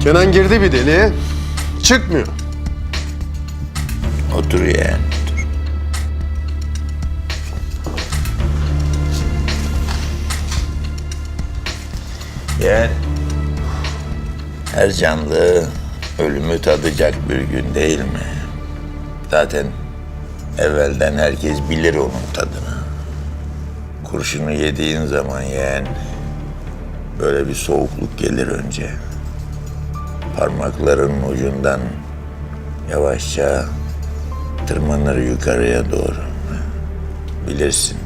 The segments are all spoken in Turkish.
Kenan girdi bir deliğe. Çıkmıyor. Otur yeğen. Otur. Her canlı ölümü tadacak bir gün değil mi? Zaten evvelden herkes bilir onun tadını. Kurşunu yediğin zaman yeğen böyle bir soğukluk gelir önce. Parmakların ucundan yavaşça tırmanır yukarıya doğru. Bilirsin,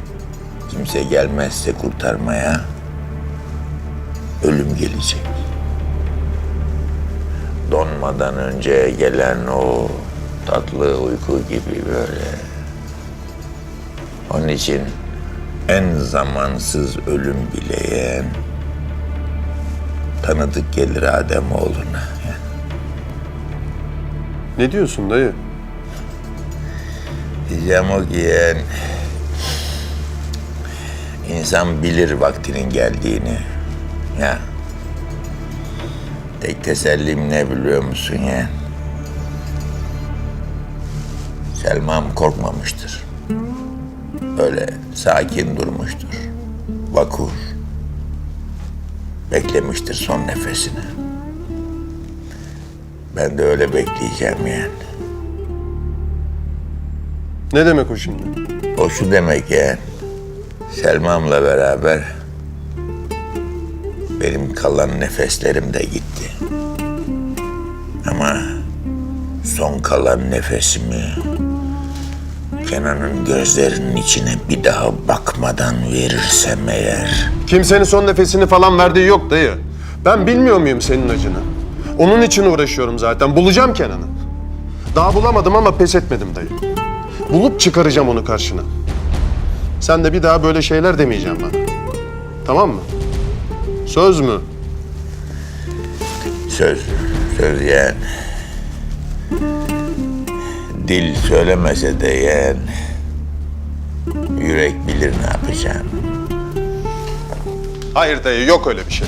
kimse gelmezse kurtarmaya ölüm gelecek. Donmadan önce gelen o tatlı uyku gibi böyle. Onun için en zamansız ölüm bile yeğen tanıdık gelir Ademoğluna. Ne diyorsun dayı? Diyeceğim o ki insan bilir vaktinin geldiğini. Ya. Tek tesellim ne biliyor musun yeğen? Selma'm korkmamıştır. Öyle sakin durmuştur. Vakur. Beklemiştir son nefesini. Ben de öyle bekleyeceğim yeğen. Ne demek o şimdi? O şu demek ya. Selma'mla beraber benim kalan nefeslerim de gitti. Ama son kalan nefesimi Kenan'ın gözlerinin içine bir daha bakmadan verirsem eğer Kimsenin son nefesini falan verdiği yok dayı. Ben bilmiyor muyum senin acını? Onun için uğraşıyorum zaten. Bulacağım Kenan'ı. Daha bulamadım ama pes etmedim dayı. Bulup çıkaracağım onu karşına. Sen de bir daha böyle şeyler demeyeceğim bana. Tamam mı? Söz mü? söz, söz yeğen. Dil söylemese de yeğen, yürek bilir ne yapacağını. Hayır dayı yok öyle bir şey.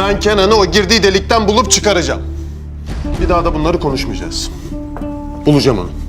Ben Kenan'ı o girdiği delikten bulup çıkaracağım. Bir daha da bunları konuşmayacağız. Bulacağım onu.